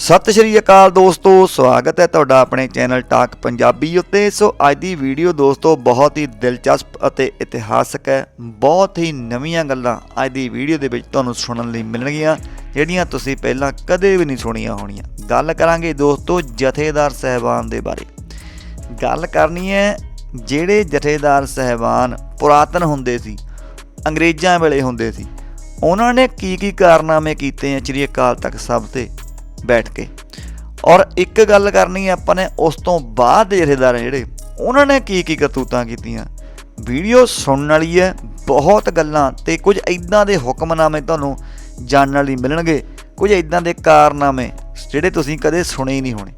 ਸਤਿ ਸ਼੍ਰੀ ਅਕਾਲ ਦੋਸਤੋ, ਸਵਾਗਤ ਹੈ ਤੁਹਾਡਾ ਆਪਣੇ ਚੈਨਲ ਟਾਕ ਪੰਜਾਬੀ ਉੱਤੇ। ਸੋ ਅੱਜ ਦੀ ਵੀਡੀਓ ਦੋਸਤੋ ਬਹੁਤ ਹੀ ਦਿਲਚਸਪ ਅਤੇ ਇਤਿਹਾਸਕ ਹੈ। ਬਹੁਤ ਹੀ ਨਵੀਆਂ ਗੱਲਾਂ ਅੱਜ ਦੀ ਵੀਡੀਓ ਦੇ ਵਿੱਚ ਤੁਹਾਨੂੰ ਸੁਣਨ ਲਈ ਮਿਲਣਗੀਆਂ, ਜਿਹੜੀਆਂ ਤੁਸੀਂ ਪਹਿਲਾਂ ਕਦੇ ਵੀ ਨਹੀਂ ਸੁਣੀਆਂ ਹੋਣੀਆਂ। ਗੱਲ ਕਰਾਂਗੇ ਦੋਸਤੋ ਜਥੇਦਾਰ ਸਹਿਬਾਨ ਦੇ ਬਾਰੇ। ਗੱਲ ਕਰਨੀ ਹੈ, ਜਿਹੜੇ ਜਥੇਦਾਰ ਸਹਿਬਾਨ ਪੁਰਾਤਨ ਹੁੰਦੇ ਸੀ, ਅੰਗਰੇਜ਼ਾਂ ਵੇਲੇ ਹੁੰਦੇ ਸੀ, ਉਹਨਾਂ ਨੇ ਕੀ ਕੀ ਕਾਰਨਾਮੇ ਕੀਤੇ ਆ ਸ੍ਰੀ ਅਕਾਲ ਤਖਤ ਸਾਹਿਬ ਤੇ? ਬੈਠ ਕੇ। ਔਰ ਇੱਕ ਗੱਲ ਕਰਨੀ ਹੈ ਆਪਾਂ ਨੇ, ਉਸ ਤੋਂ ਬਾਅਦ ਦੇ ਜਥੇਦਾਰ ਆ ਜਿਹੜੇ, ਉਹਨਾਂ ਨੇ ਕੀ ਕੀ ਕਰਤੂਤਾਂ ਕੀਤੀਆਂ? ਵੀਡੀਓ ਸੁਣਨ ਵਾਲੀ ਹੈ, ਬਹੁਤ ਗੱਲਾਂ, ਤੇ ਕੁਝ ਇਦਾਂ ਦੇ ਹੁਕਮਨਾਮੇ ਤੁਹਾਨੂੰ ਜਾਣਨ ਲਈ ਮਿਲਣਗੇ। ਕੁਝ ਇਦਾਂ ਦੇ ਕਾਰਨਾਮੇ, ਜਿਹੜੇ ਤੁਸੀਂ ਕਦੇ ਸੁਣੇ ਹੀ ਨਹੀਂ ਹੋਣੇ।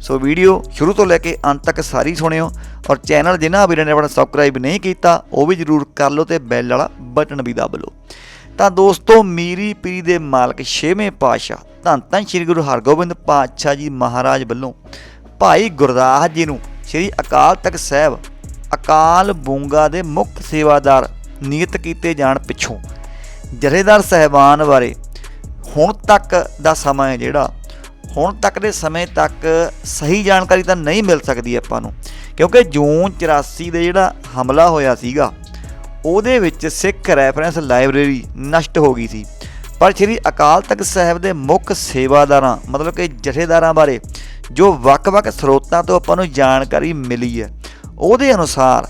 ਸੋ ਵੀਡੀਓ ਸ਼ੁਰੂ ਤੋਂ ਲੈ ਕੇ ਅੰਤ ਤੱਕ ਸਾਰੀ ਸੁਣਿਓ, ਔਰ ਚੈਨਲ ਜਿਨ੍ਹਾਂ ਵੀਰਾਂ ਨੇ ਆਪਣਾ ਸਬਸਕ੍ਰਾਈਬ ਨਹੀਂ ਕੀਤਾ, ਉਹ ਵੀ ਜਰੂਰ ਕਰ ਲਓ ਤੇ ਬੈਲ ਵਾਲਾ ਬਟਨ ਵੀ ਦਬ ਲਓ। ਤਾਂ ਦੋਸਤੋ, ਮੀਰੀ ਪੀਰੀ ਦੇ ਮਾਲਕ ਛੇਵੇਂ ਪਾਤਸ਼ਾਹ ਧੰਨ ਧੰਨ ਸ੍ਰੀ ਗੁਰੂ ਹਰਗੋਬਿੰਦ ਪਾਤਸ਼ਾਹ ਜੀ ਮਹਾਰਾਜ ਵੱਲੋਂ ਭਾਈ ਗੁਰਦਾਸ ਜੀ ਨੂੰ ਸ੍ਰੀ ਅਕਾਲ ਤਖਤ ਸਾਹਿਬ ਅਕਾਲ ਬੂੰਗਾ ਦੇ ਮੁੱਖ ਸੇਵਾਦਾਰ ਨਿਯਤ ਕੀਤੇ ਜਾਣ ਪਿੱਛੋਂ ਜਥੇਦਾਰ ਸਹਿਬਾਨ ਬਾਰੇ ਹੁਣ ਤੱਕ ਦਾ ਸਮਾਂ ਹੈ ਜਿਹੜਾ, ਹੁਣ ਤੱਕ ਦੇ ਸਮੇਂ ਤੱਕ ਸਹੀ ਜਾਣਕਾਰੀ ਤਾਂ ਨਹੀਂ ਮਿਲ ਸਕਦੀ ਆਪਾਂ ਨੂੰ, ਕਿਉਂਕਿ ਜੂਨ 84 ਦੇ ਜਿਹੜਾ ਹਮਲਾ ਹੋਇਆ ਸੀਗਾ ਉਹਦੇ ਵਿੱਚ ਸਿੱਖ ਰੈਫਰੈਂਸ ਲਾਇਬ੍ਰੇਰੀ ਨਸ਼ਟ ਹੋ ਗਈ ਸੀ। ਪਰ ਸ੍ਰੀ ਅਕਾਲ ਤਖਤ ਸਾਹਿਬ ਦੇ ਮੁੱਖ ਸੇਵਾਦਾਰਾਂ, ਮਤਲਬ ਕਿ ਜਥੇਦਾਰਾਂ ਬਾਰੇ ਜੋ ਵੱਖ-ਵੱਖ ਸਰੋਤਾਂ ਤੋਂ ਆਪਾਂ ਨੂੰ ਜਾਣਕਾਰੀ ਮਿਲੀ ਹੈ, ਉਹਦੇ ਅਨੁਸਾਰ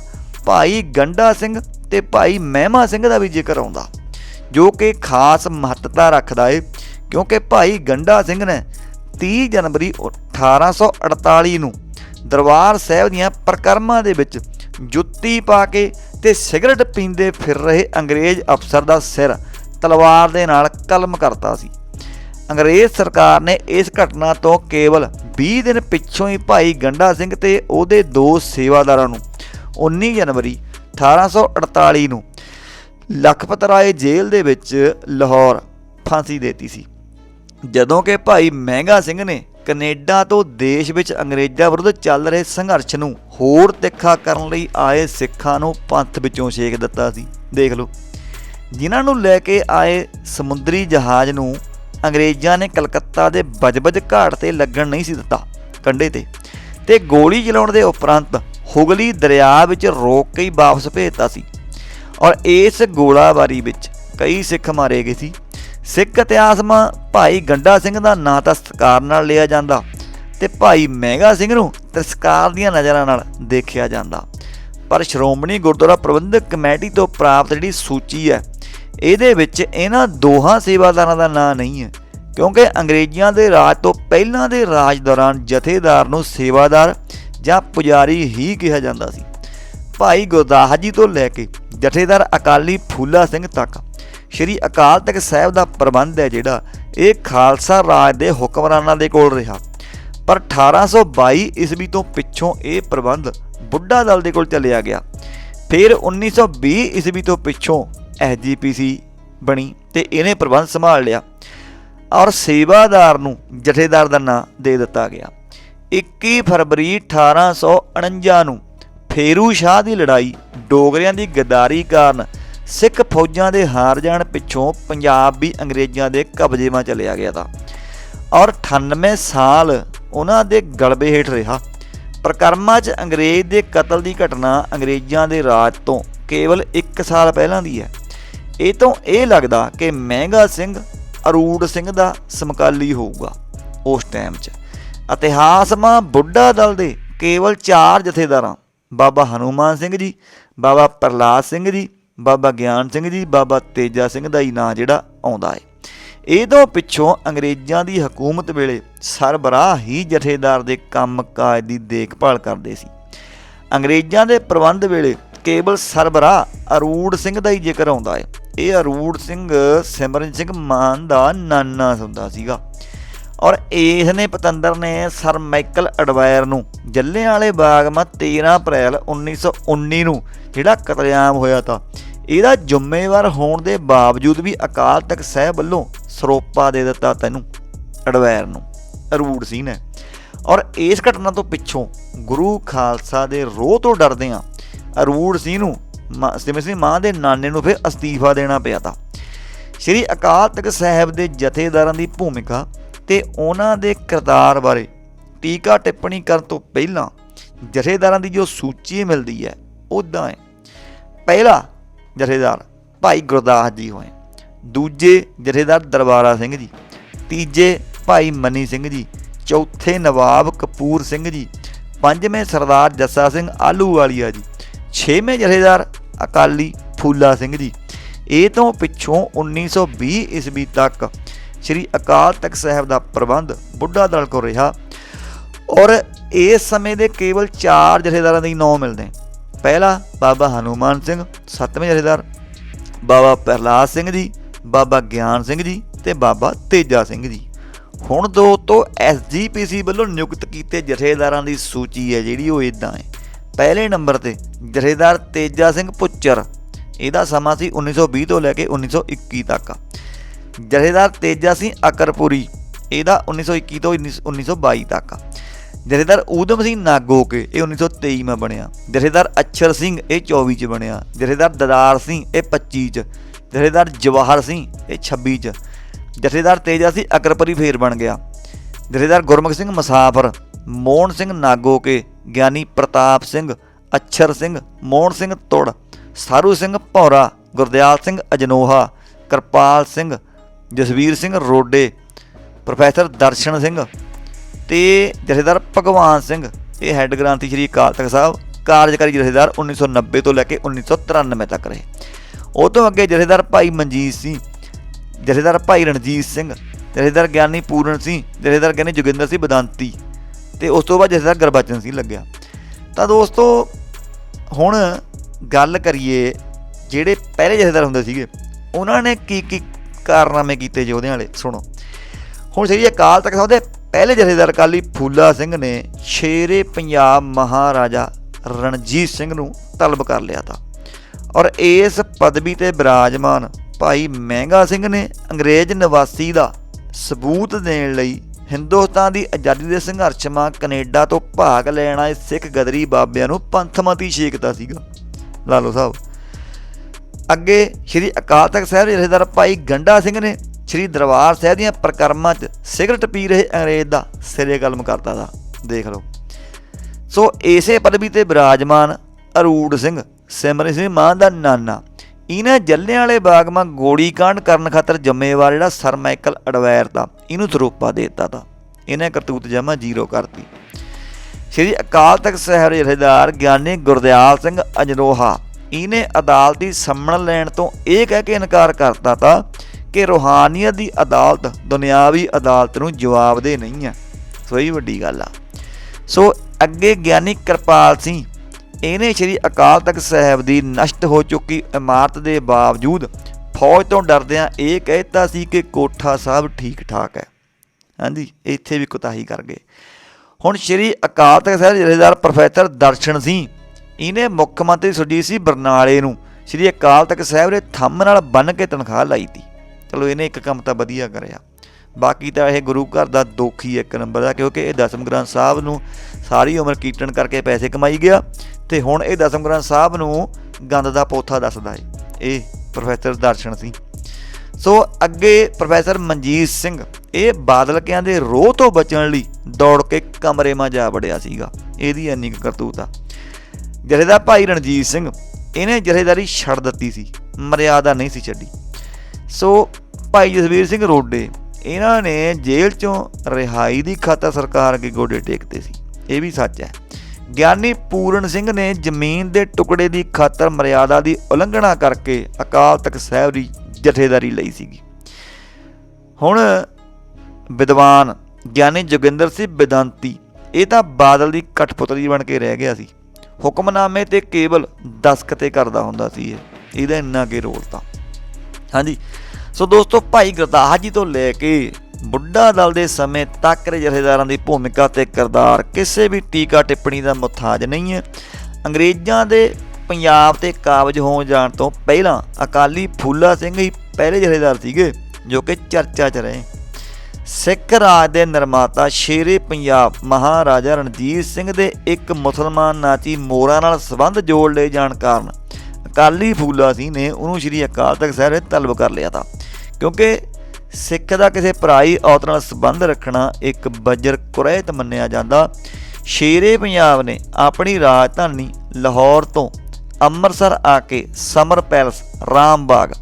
ਭਾਈ ਗੰਡਾ ਸਿੰਘ ਤੇ ਭਾਈ ਮਹਿਮਾ ਸਿੰਘ ਦਾ ਵੀ ਜ਼ਿਕਰ ਆਉਂਦਾ, ਜੋ ਕਿ ਖਾਸ ਮਹੱਤਤਾ ਰੱਖਦਾ ਏ, ਕਿਉਂਕਿ ਭਾਈ ਗੰਡਾ ਸਿੰਘ ਨੇ 30 ਜਨਵਰੀ 1848 ਨੂੰ ਦਰਬਾਰ ਸਾਹਿਬ ਦੀਆਂ ਪ੍ਰਕਰਮਾਂ ਦੇ ਵਿੱਚ ਜੁੱਤੀ ਪਾ ਕੇ ਤੇ ਸਿਗਰਟ ਪੀਂਦੇ ਫਿਰ ਰਹੇ ਅੰਗਰੇਜ਼ ਅਫਸਰ ਦਾ ਸਿਰ ਤਲਵਾਰ ਦੇ ਨਾਲ ਕਲਮ ਕਰਤਾ ਸੀ। ਅੰਗਰੇਜ਼ ਸਰਕਾਰ ਨੇ ਇਸ ਘਟਨਾ ਤੋਂ ਕੇਵਲ 20 ਦਿਨ ਪਿੱਛੋਂ ਹੀ ਭਾਈ ਗੰਡਾ ਸਿੰਘ ਤੇ ਉਹਦੇ ਦੋ ਸੇਵਾਦਾਰਾਂ ਨੂੰ 19 ਜਨਵਰੀ 1848 ਨੂੰ ਲਖਪਤ ਰਾਏ ਜੇਲ੍ਹ ਦੇ ਵਿੱਚ ਲਾਹੌਰ ਫਾਂਸੀ ਦੇਤੀ ਸੀ। ਜਦੋਂ ਕਿ ਭਾਈ ਮਹਿੰਗਾ ਸਿੰਘ ਨੇ ਕੈਨੇਡਾ ਤੋਂ ਦੇਸ਼ ਵਿੱਚ ਅੰਗਰੇਜ਼ਾਂ ਵਿਰੁੱਧ ਚੱਲ ਰਹੇ ਸੰਘਰਸ਼ ਨੂੰ ਹੋਰ ਤਿੱਖਾ ਕਰਨ ਲਈ ਆਏ ਸਿੱਖਾਂ ਨੂੰ ਪੰਥ ਵਿੱਚੋਂ ਛੇਕ ਦਿੱਤਾ ਸੀ। ਦੇਖ ਲਓ। ਜਿਨ੍ਹਾਂ ਨੂੰ ਲੈ ਕੇ ਆਏ ਸਮੁੰਦਰੀ ਜਹਾਜ਼ ਨੂੰ ਅੰਗਰੇਜ਼ਾਂ ਨੇ ਕਲਕੱਤਾ ਦੇ ਬਜਬਜ ਘਾਟ ਤੇ ਲੱਗਣ ਨਹੀਂ ਸੀ ਦਿੱਤਾ, ਕੰਢੇ ਤੇ। ਤੇ ਗੋਲੀ ਚਲਾਉਣ ਦੇ ਉਪਰੰਤ ਹੁਗਲੀ ਦਰਿਆ ਵਿੱਚ ਰੋਕ ਕੇ ਹੀ ਵਾਪਸ ਭੇਜਤਾ ਸੀ। ਔਰ ਇਸ ਗੋਲਾਬਾਰੀ ਵਿੱਚ ਕਈ ਸਿੱਖ ਮਾਰੇ ਗਏ ਸੀ। ਸਿੱਖ ਇਤਿਹਾਸ ਮਾ ਭਾਈ ਗੰਡਾ ਸਿੰਘ ਦਾ ਨਾਂ ਤਾਂ ਸਤਿਕਾਰ ਨਾਲ ਲਿਆ ਜਾਂਦਾ ਤੇ ਭਾਈ ਮਹਿੰਗਾ ਸਿੰਘ ਨੂੰ ਤਿਰਸਕਾਰ ਦੀਆਂ ਨਜ਼ਰਾਂ ਨਾਲ ਦੇਖਿਆ ਜਾਂਦਾ। ਪਰ ਸ਼੍ਰੋਮਣੀ ਗੁਰਦੁਆਰਾ ਪ੍ਰਬੰਧਕ ਕਮੇਟੀ ਤੋਂ ਪ੍ਰਾਪਤ ਜਿਹੜੀ ਸੂਚੀ ਹੈ, ਇਹਦੇ ਵਿੱਚ ਇਹਨਾਂ ਦੋਹਾਂ ਸੇਵਾਦਾਰਾਂ ਦਾ ਨਾਂ ਨਹੀਂ ਹੈ, ਕਿਉਂਕਿ ਅੰਗਰੇਜ਼ੀਆਂ ਦੇ ਰਾਜ ਤੋਂ ਪਹਿਲਾਂ ਦੇ ਰਾਜ ਦੌਰਾਨ ਜਥੇਦਾਰ ਨੂੰ ਸੇਵਾਦਾਰ ਜਾਂ ਪੁਜਾਰੀ ਹੀ ਕਿਹਾ ਜਾਂਦਾ ਸੀ। ਭਾਈ ਗੁਰਦਾਸ ਜੀ ਤੋਂ ਲੈ ਕੇ ਜਥੇਦਾਰ ਅਕਾਲੀ ਫੂਲਾ ਸਿੰਘ ਤੱਕ ਸ਼੍ਰੀ ਅਕਾਲ ਤਖਤ ਸਾਹਿਬ ਦਾ ਪ੍ਰਬੰਧ ਹੈ ਜਿਹੜਾ, ਇਹ ਖਾਲਸਾ ਰਾਜ ਦੇ ਹੁਕਮਰਾਨਾਂ ਦੇ ਕੋਲ ਰਿਹਾ। ਪਰ 1822 ਈਸਵੀ ਤੋਂ ਪਿੱਛੋਂ ਇਹ ਪ੍ਰਬੰਧ ਬੁੱਢਾ ਦਲ ਦੇ ਕੋਲ ਚਲਿਆ ਗਿਆ। ਫਿਰ 1920 ਈਸਵੀ ਤੋਂ ਪਿੱਛੋਂ ਐਸਜੀਪੀਸੀ ਬਣੀ ਤੇ ਇਹਨੇ ਪ੍ਰਬੰਧ ਸੰਭਾਲ ਲਿਆ ਔਰ ਸੇਵਾਦਾਰ ਨੂੰ ਜਥੇਦਾਰ ਦਾ ਨਾਂ ਦੇ ਦਿੱਤਾ ਗਿਆ। 21 ਫਰਵਰੀ 1849 ਨੂੰ ਫੇਰੂ ਸ਼ਾਹ ਦੀ ਲੜਾਈ, ਡੋਗਰਿਆਂ ਦੀ ਗਦਾਰੀ ਕਾਰਨ ਸਿੱਖ ਫੌਜਾਂ ਦੇ ਹਾਰ ਜਾਣ ਪਿੱਛੋਂ ਪੰਜਾਬ ਵੀ ਅੰਗਰੇਜ਼ਾਂ ਦੇ ਕਬਜ਼ੇ 'ਮਾ ਚਲਿਆ ਗਿਆ ਤਾਂ। ਔਰ 98 ਸਾਲ ਉਹਨਾਂ ਦੇ ਗਲਬੇ ਹੇਠ ਰਿਹਾ। ਪ੍ਰਕਰਮਾਂ 'ਚ ਅੰਗਰੇਜ਼ ਦੇ ਕਤਲ ਦੀ ਘਟਨਾ ਅੰਗਰੇਜ਼ਾਂ ਦੇ ਰਾਜ ਤੋਂ ਕੇਵਲ 1 ਸਾਲ ਪਹਿਲਾਂ ਦੀ ਹੈ। ਇਹ ਤੋਂ ਇਹ ਲੱਗਦਾ ਕਿ ਮਹਿੰਗਾ ਸਿੰਘ ਅਰੂੜ ਸਿੰਘ ਦਾ ਸਮਕਾਲੀ ਹੋਊਗਾ ਉਸ ਟਾਈਮ 'ਚ। ਇਤਿਹਾਸ ਮਾ ਬੁੱਢਾ ਦਲ ਦੇ ਕੇਵਲ 4 ਜਥੇਦਾਰਾਂ, ਬਾਬਾ ਹਨੂਮਾਨ ਸਿੰਘ ਜੀ, ਬਾਬਾ ਪ੍ਰਲਾਦ ਸਿੰਘ ਜੀ ਬਾਬਾ ਗਿਆਨ ਸਿੰਘ ਜੀ, ਬਾਬਾ ਤੇਜਾ ਸਿੰਘ ਦਾ ਹੀ ਨਾਂ ਜਿਹੜਾ ਆਉਂਦਾ ਹੈ। ਇਹ ਤੋਂ ਪਿੱਛੋਂ ਅੰਗਰੇਜ਼ਾਂ ਦੀ ਹਕੂਮਤ ਵੇਲੇ ਸਰਬਰਾਹ ਹੀ ਜਥੇਦਾਰ ਦੇ ਕੰਮਕਾਜ ਦੀ ਦੇਖਭਾਲ ਕਰਦੇ ਸੀ। ਅੰਗਰੇਜ਼ਾਂ ਦੇ ਪ੍ਰਬੰਧ ਵੇਲੇ ਕੇਵਲ ਸਰਬਰਾਹ ਅਰੂੜ ਸਿੰਘ ਦਾ ਹੀ ਜ਼ਿਕਰ ਆਉਂਦਾ ਹੈ। ਇਹ ਅਰੂੜ ਸਿੰਘ ਸਿਮਰਨ ਸਿੰਘ ਮਾਨ ਦਾ ਨਾਨਾ ਹੁੰਦਾ ਸੀਗਾ। ਔਰ ਇਸ ਨੇ ਪਤੰਦਰ ਨੇ ਸਰ ਮਾਈਕਲ ਅਡਵਾਇਰ ਨੂੰ ਜੱਲਿਆਂ ਵਾਲੇ ਬਾਗ ਮਾ 13 ਅਪ੍ਰੈਲ 1919 ਨੂੰ ਜਿਹੜਾ ਕਤਲੇਆਮ ਹੋਇਆ ਤਾਂ, ਇਹਦਾ ਜ਼ਿੰਮੇਵਾਰ ਹੋਣ ਦੇ ਬਾਵਜੂਦ ਵੀ ਅਕਾਲ ਤਖਤ ਸਾਹਿਬ ਵੱਲੋਂ ਸਰੋਪਾ ਦੇ ਦਿੱਤਾ ਤੈਨੂੰ ਅਡਵਾਇਰ ਨੂੰ ਅਰੂੜ ਸਿੰਘ ਨੇ ਔਰ ਇਸ ਘਟਨਾ ਤੋਂ ਪਿੱਛੋਂ ਗੁਰੂ ਖਾਲਸਾ ਦੇ ਰੋਹ ਤੋਂ ਡਰਦੇ ਆ ਅਰੂੜ ਸਿੰਘ ਨੂੰ ਮਾ- ਸਿਮਰ ਸਿੰਘ ਮਾਂ ਦੇ ਨਾਨੇ ਨੂੰ ਫਿਰ ਅਸਤੀਫਾ ਦੇਣਾ ਪਿਆ ਤਾ। ਸ਼੍ਰੀ ਅਕਾਲ ਤਖਤ ਸਾਹਿਬ ਦੇ ਜਥੇਦਾਰਾਂ ਦੀ ਭੂਮਿਕਾ ਤੇ ਉਹਨਾਂ ਦੇ ਕਿਰਦਾਰ ਬਾਰੇ ਟੀਕਾ ਟਿੱਪਣੀ ਕਰਨ ਤੋਂ ਪਹਿਲਾਂ ਜਥੇਦਾਰਾਂ ਦੀ ਜੋ ਸੂਚੀ ਮਿਲਦੀ ਹੈ ਉਦਾਂ ਹੈ। ਪਹਿਲਾ ਜਥੇਦਾਰ ਭਾਈ ਗੁਰਦਾਸ ਜੀ ਹੋਏ। ਦੂਜੇ ਜਥੇਦਾਰ ਦਰਬਾਰਾ ਸਿੰਘ ਜੀ। ਤੀਜੇ ਭਾਈ ਮਨੀ ਸਿੰਘ ਜੀ। ਚੌਥੇ ਨਵਾਬ ਕਪੂਰ ਸਿੰਘ ਜੀ। ਪੰਜਵੇਂ ਸਰਦਾਰ ਜੱਸਾ ਸਿੰਘ ਆਲੂਵਾਲੀਆ ਜੀ। ਛੇਵੇਂ ਜਥੇਦਾਰ ਅਕਾਲੀ ਫੂਲਾ ਸਿੰਘ ਜੀ। ਇਹ ਤੋਂ ਪਿੱਛੋਂ 1920 ਈਸਵੀ ਤੱਕ ਸ੍ਰੀ ਅਕਾਲ ਤਖਤ ਸਾਹਿਬ ਦਾ ਪ੍ਰਬੰਧ ਬੁੱਢਾ ਦਲ ਕੋ ਰਿਹਾ ਔਰ ਇਸ ਸਮੇਂ ਦੇ ਕੇਵਲ 4 ਜਥੇਦਾਰਾਂ ਦੇ ਹੀ ਨਾਮ ਮਿਲਦੇ ਪਹਿਲਾ ਬਾਬਾ ਹਨੂਮਾਨ ਸਿੰਘ, ਸੱਤਵੇਂ ਜਥੇਦਾਰ, ਬਾਬਾ ਪ੍ਰਹਲਾਦ ਸਿੰਘ ਜੀ, ਬਾਬਾ ਗਿਆਨ ਸਿੰਘ ਜੀ ਤੇ ਬਾਬਾ ਤੇਜਾ ਸਿੰਘ ਜੀ। ਹੁਣ ਦੋਸਤੋ ਐਸਜੀਪੀਸੀ ਵੱਲੋਂ ਨਿਯੁਕਤ ਕੀਤੇ ਜਥੇਦਾਰਾਂ ਦੀ ਸੂਚੀ ਹੈ ਜਿਹੜੀ ਉਹ ਇਦਾਂ ਹੈ। ਪਹਿਲੇ ਨੰਬਰ ਤੇ ਜਥੇਦਾਰ ਤੇਜਾ ਸਿੰਘ ਪੁੱਚਰ। ਇਹਦਾ ਸਮਾਂ ਸੀ 1920 ਤੋਂ ਲੈ ਕੇ 1921 ਤੱਕ। ਜਥੇਦਾਰ ਤੇਜਾ ਸਿੰਘ ਅਕਰਪੁਰੀ, ਇਹਦਾ 1921 ਤੋਂ 19 1922 ਤੱਕ ਜਥੇਦਾਰ ਊਧਮ ਸਿੰਘ ਨਾਗੋਕੇ, ਇਹ 1923 ਮੈਂ ਬਣਿਆ। ਜਥੇਦਾਰ ਅਛਰ ਸਿੰਘ, ਇਹ 24 ਚ ਬਣਿਆ। ਜਥੇਦਾਰ ਦਦਾਰ ਸਿੰਘ, ਇਹ 25 ਚ। ਜਥੇਦਾਰ ਜਵਾਹਰ ਸਿੰਘ, ਇਹ 26 ਚ। ਜਥੇਦਾਰ ਤੇਜਾ ਸਿੰਘ ਅਕਰਪੁਰੀ ਫੇਰ ਬਣ ਗਿਆ। ਜਥੇਦਾਰ ਗੁਰਮੁਖ ਸਿੰਘ ਮਸਾਫਰ, ਮੋਹਨ ਸਿੰਘ ਨਾਗੋਕੇ, ਗਿਆਨੀ ਪ੍ਰਤਾਪ ਸਿੰਘ, ਅਛਰ ਸਿੰਘ, ਮੋਹਨ ਸਿੰਘ ਤੁੜ, ਸਾਰੂ ਸਿੰਘ ਭੌਰਾ, ਗੁਰਦਿਆਲ ਸਿੰਘ ਅਜਨੋਹਾ, ਕਿਰਪਾਲ ਸਿੰਘ ਜਸਵੀਰ ਸਿੰਘ ਰੋਡੇ, ਪ੍ਰੋਫੈਸਰ ਦਰਸ਼ਨ ਸਿੰਘ ਤੇ ਜਥੇਦਾਰ ਭਗਵਾਨ ਸਿੰਘ। ਇਹ ਹੈੱਡ ਗ੍ਰੰਥੀ ਸ਼੍ਰੀ ਅਕਾਲ ਤਖਤ ਸਾਹਿਬ, ਕਾਰਜਕਾਰੀ ਜਥੇਦਾਰ 1990 ਤੋਂ ਲੈ ਕੇ 1993 ਤੱਕ ਰਹੇ। ਉਹ ਤੋਂ ਅੱਗੇ ਜਥੇਦਾਰ ਭਾਈ ਮਨਜੀਤ ਸਿੰਘ, ਜਥੇਦਾਰ ਭਾਈ ਰਣਜੀਤ ਸਿੰਘ, ਜਥੇਦਾਰ ਗਿਆਨੀ ਪੂਰਨ ਸਿੰਘ, ਜਥੇਦਾਰ ਗਿਆਨੀ ਜੋਗਿੰਦਰ ਸਿੰਘ ਬਦੰਤੀ ਤੇ ਉਸ ਤੋਂ ਬਾਅਦ ਜਥੇਦਾਰ ਗੁਰਬਚਨ ਸਿੰਘ ਲੱਗਿਆ। ਤਾਂ ਦੋਸਤੋ, ਹੁਣ ਗੱਲ ਕਰੀਏ ਜਿਹੜੇ ਪਹਿਲੇ ਜਥੇਦਾਰ ਹੁੰਦੇ ਸੀਗੇ, ਉਹਨਾਂ ਨੇ ਕੀ ਕੀ ਕਾਰਨਾਮੇ ਕੀਤੇ ਜੀ ਉਹਦੇ ਵਾਲੇ, ਸੁਣੋ। ਹੁਣ ਸ੍ਰੀ ਅਕਾਲ ਤਖਤ ਸਾਹਿਬ ਦੇ ਪਹਿਲੇ ਜਥੇਦਾਰ ਅਕਾਲੀ ਫੂਲਾ ਸਿੰਘ ਨੇ ਸ਼ੇਰੇ ਪੰਜਾਬ ਮਹਾਰਾਜਾ ਰਣਜੀਤ ਸਿੰਘ ਨੂੰ ਤਲਬ ਕਰ ਲਿਆ ਤਾ। ਔਰ ਇਸ ਪਦਵੀ ਤੇ ਬਿਰਾਜਮਾਨ ਭਾਈ ਮਹਿੰਗਾ ਸਿੰਘ ਨੇ ਅੰਗਰੇਜ਼ ਨਿਵਾਸੀ ਦਾ ਸਬੂਤ ਦੇਣ ਲਈ ਹਿੰਦੁਸਤਾਨ ਦੀ ਆਜ਼ਾਦੀ ਦੇ ਸੰਘਰਸ਼ ਮਾਂ ਕੈਨੇਡਾ ਤੋਂ ਭਾਗ ਲੈਣ ਆਏ ਸਿੱਖ ਗਦਰੀ ਬਾਬਿਆਂ ਨੂੰ ਪੰਥਮਤੀ ਛੇਕਦਾ ਸੀਗਾ। ਲਾਲੋ ਸਾਹਿਬ। ਅੱਗੇ ਸ਼੍ਰੀ ਅਕਾਲ ਤਖਤ ਸਾਹਿਬ ਦੇ ਜਥੇਦਾਰ ਭਾਈ ਗੰਡਾ ਸਿੰਘ ਨੇ ਸ਼੍ਰੀ ਦਰਬਾਰ ਸਾਹਿਬ ਦੀਆਂ ਪ੍ਰਕਰਮਾਂ 'ਚ ਸਿਗਰਟ ਪੀ ਰਹੇ ਅੰਗਰੇਜ਼ ਦਾ ਸਿਰੇ ਕਲਮ ਕਰਤਾ ਦਾ ਦੇਖ ਲਓ। ਸੋ ਇਸੇ ਪਦਵੀ ਤੇ ਬਿਰਾਜਮਾਨ ਅਰੂੜ ਸਿੰਘ, ਸਿਮਰਨ ਸਿੰਘ ਮਾਂ ਦਾ ਨਾਨਾ, ਇਹਨਾਂ ਜੱਲਿਆਂ ਵਾਲੇ ਬਾਗ ਮਾਂ ਗੋਲੀ ਕਾਂਡ ਕਰਨ ਖਾਤਰ ਜ਼ਿੰਮੇਵਾਰ ਜਿਹੜਾ ਸਰ ਮਾਈਕਲ ਅਡਵੈਰ ਦਾ, ਇਹਨੂੰ ਸਰੋਪਾ ਦੇ ਦਿੱਤਾ ਤਾ। ਇਹਨੇ ਕਰਤੂਤ ਜਮਾ ਜ਼ੀਰੋ ਕਰਤੀ। ਸ਼੍ਰੀ ਅਕਾਲ ਤਖਤ ਸਾਹਿਬ ਦੇ ਜਥੇਦਾਰ ਗਿਆਨੀ ਗੁਰਦਿਆਲ ਸਿੰਘ ਅਜਨੋਹਾ ਇਹਨੇ ਅਦਾਲਤੀ ਸੰਮਣ ਲੈਣ ਤੋਂ ਇਹ ਕਹਿ ਕੇ ਇਨਕਾਰ ਕਰਤਾ ਤਾ ਕਿ ਰੂਹਾਨੀਅਤ ਦੀ ਅਦਾਲਤ ਦੁਨਿਆਵੀ ਅਦਾਲਤ ਨੂੰ ਜਵਾਬਦੇ ਨਹੀਂ ਹੈ। ਸੋ ਇਹ ਵੱਡੀ ਗੱਲ ਆ। ਸੋ ਅੱਗੇ ਗਿਆਨੀ ਕਿਰਪਾਲ ਸਿੰਘ, ਇਹਨੇ ਸ਼੍ਰੀ ਅਕਾਲ ਤਖਤ ਸਾਹਿਬ ਦੀ ਨਸ਼ਟ ਹੋ ਚੁੱਕੀ ਇਮਾਰਤ ਦੇ ਬਾਵਜੂਦ ਫੌਜ ਤੋਂ ਡਰਦਿਆਂ ਇਹ ਕਹਿਤਾ ਸੀ ਕਿ ਕੋਠਾ ਸਾਹਿਬ ਠੀਕ ਠਾਕ ਹੈ। ਹਾਂਜੀ, ਇੱਥੇ ਵੀ ਕੁਤਾਹੀ ਕਰ ਗਏ। ਹੁਣ ਸ਼੍ਰੀ ਅਕਾਲ ਤਖਤ ਸਾਹਿਬ ਜਥੇਦਾਰ ਪ੍ਰੋਫੈਸਰ ਦਰਸ਼ਨ ਸਿੰਘ ਇਹਨੇ ਮੁੱਖ ਮੰਤਰੀ ਸੁਰਜੀਤ ਸੀ ਬਰਨਾਲੇ ਨੂੰ, ਸ਼੍ਰੀ ਅਕਾਲ ਤਖਤ ਸਾਹਿਬ ਦੇ ਥੰਮ ਨਾਲ ਬੰਨ ਕੇ ਤਨਖਾਹ ਲਾਈ ਤੀ। ਚਲੋ ਇਹਨੇ ਇੱਕ ਕੰਮ ਤਾਂ ਵਧੀਆ ਕਰਿਆ। ਬਾਕੀ ਤਾਂ ਇਹ ਗੁਰੂ ਘਰ ਦਾ ਦੋਖੀ ਇੱਕ ਨੰਬਰ ਦਾ ਕਿਉਂਕਿ ਇਹ ਦਸਮ ਗ੍ਰੰਥ ਸਾਹਿਬ ਨੂੰ ਸਾਰੀ ਉਮਰ ਕੀਰਤਨ ਕਰਕੇ ਪੈਸੇ ਕਮਾਈ ਗਿਆ ਤੇ ਹੁਣ ਇਹ ਦਸਮ ਗ੍ਰੰਥ ਸਾਹਿਬ ਨੂੰ ਗੰਦ ਦਾ ਪੋਥਾ ਦੱਸਦਾ ਏ। ਇਹ ਪ੍ਰੋਫੈਸਰ ਦਰਸ਼ਨ ਸਿੰਘ ਸੋ ਅੱਗੇ ਪ੍ਰੋਫੈਸਰ ਮਨਜੀਤ ਸਿੰਘ, ਇਹ ਬਾਦਲਕਿਆਂ ਦੇ ਰੋਹ ਤੋਂ ਬਚਣ ਲਈ ਦੌੜ ਕੇ ਕਮਰੇ 'ਮਾ ਜਾ ਵੜਿਆ ਸੀਗਾ। ਇਹਦੀ ਇੰਨੀ ਕੁ ਕਰਤੂਤ ਆ। ਜਥੇਦਾਰ ਭਾਈ ਰਣਜੀਤ ਸਿੰਘ, ਇਹਨੇ ਜਥੇਦਾਰੀ ਛੱਡ ਦਿੱਤੀ ਸੀ, ਮਰਿਆਦਾ ਨਹੀਂ ਸੀ ਛੱਡੀ। ਸੋ ਭਾਈ ਜਸਵੀਰ ਸਿੰਘ ਰੋਡੇ, ਇਹਨਾਂ ਨੇ ਜੇਲ੍ਹ ਚੋਂ ਰਿਹਾਈ ਦੀ ਖਾਤਰ ਸਰਕਾਰ ਅੱਗੇ ਗੋਡੇ ਟੇਕਦੇ ਸੀ, ਇਹ ਵੀ ਸੱਚ ਹੈ। ਗਿਆਨੀ ਪੂਰਨ ਸਿੰਘ ਨੇ ਜ਼ਮੀਨ ਦੇ ਟੁਕੜੇ ਦੀ ਖਾਤਰ ਮਰਿਆਦਾ ਦੀ ਉਲੰਘਣਾ ਕਰਕੇ ਅਕਾਲ ਤਖਤ ਸਾਹਿਬ ਦੀ ਜਥੇਦਾਰੀ ਲਈ ਸੀਗੀ। ਹੁਣ ਵਿਦਵਾਨ ਗਿਆਨੀ ਜੋਗਿੰਦਰ ਸਿੰਘ ਬਿਦੰਤੀ, ਇਹ ਤਾਂ ਬਾਦਲ ਦੀ ਕਠਪੁਤਲੀ ਬਣ ਕੇ ਰਹਿ ਗਿਆ ਸੀ। ਹੁਕਮਨਾਮੇ ਤੇ ਕੇਵਲ ਦਸਕਤੇ ਕਰਦਾ ਹੁੰਦਾ ਸੀ ਇਹ। ਇਹਦਾ ਇੰਨਾ ਕੀ ਰੋਲ ਤਾਂ। ਹਾਂਜੀ। ਸੋ ਦੋਸਤੋ, ਭਾਈ ਗੁਰਦਾਸ ਜੀ ਤੋਂ ਲੈ ਕੇ ਬੁੱਢਾ ਦਲ ਦੇ ਸਮੇਂ ਤੱਕ ਦੇ ਜਥੇਦਾਰਾਂ ਦੀ ਭੂਮਿਕਾ ਤੇ ਕਿਰਦਾਰ ਕਿਸੇ ਵੀ ਟੀਕਾ ਟਿੱਪਣੀ ਦਾ ਮੁਤਾਜ ਨਹੀਂ ਹੈ। ਅੰਗਰੇਜ਼ਾਂ ਦੇ ਪੰਜਾਬ ਤੇ ਕਾਬਜ ਹੋ ਜਾਣ ਤੋਂ ਪਹਿਲਾਂ ਅਕਾਲੀ ਫੂਲਾ ਸਿੰਘ ਹੀ ਪਹਿਲੇ ਜਥੇਦਾਰ ਸੀਗੇ, ਜੋ ਕਿ ਚਰਚਾ 'ਚ ਰਹੇ। ਸਿੱਖ ਰਾਜ ਦੇ ਨਿਰਮਾਤਾ ਸ਼ੇਰੇ ਪੰਜਾਬ ਮਹਾਰਾਜਾ ਰਣਜੀਤ ਸਿੰਘ ਦੇ ਇੱਕ ਮੁਸਲਮਾਨ ਨਾਚੀ ਮੋਰਾ ਨਾਲ ਸੰਬੰਧ ਜੋੜ ਲਏ ਜਾਣ ਕਾਰਨ ਅਕਾਲੀ ਫੂਲਾ ਸਿੰਘ ਨੇ ਉਹਨੂੰ ਸ਼੍ਰੀ ਅਕਾਲ ਤਖਤ ਸਾਹਿਬ ਦੇ ਤਲਬ ਕਰ ਲਿਆ ਤਾ। ਕਿਉਂਕਿ ਸਿੱਖ ਦਾ ਕਿਸੇ ਪਰਾਈ ਔਰਤ ਨਾਲ ਸੰਬੰਧ ਰੱਖਣਾ ਇੱਕ ਬਜਰ ਕੁਰਹਿਤ ਮੰਨਿਆ ਜਾਂਦਾ। ਸ਼ੇਰੇ ਪੰਜਾਬ ਨੇ ਆਪਣੀ ਰਾਜਧਾਨੀ ਲਾਹੌਰ ਤੋਂ ਅੰਮ੍ਰਿਤਸਰ ਆ ਕੇ ਸਮਰ ਪੈਲਸ, ਰਾਮਬਾਗ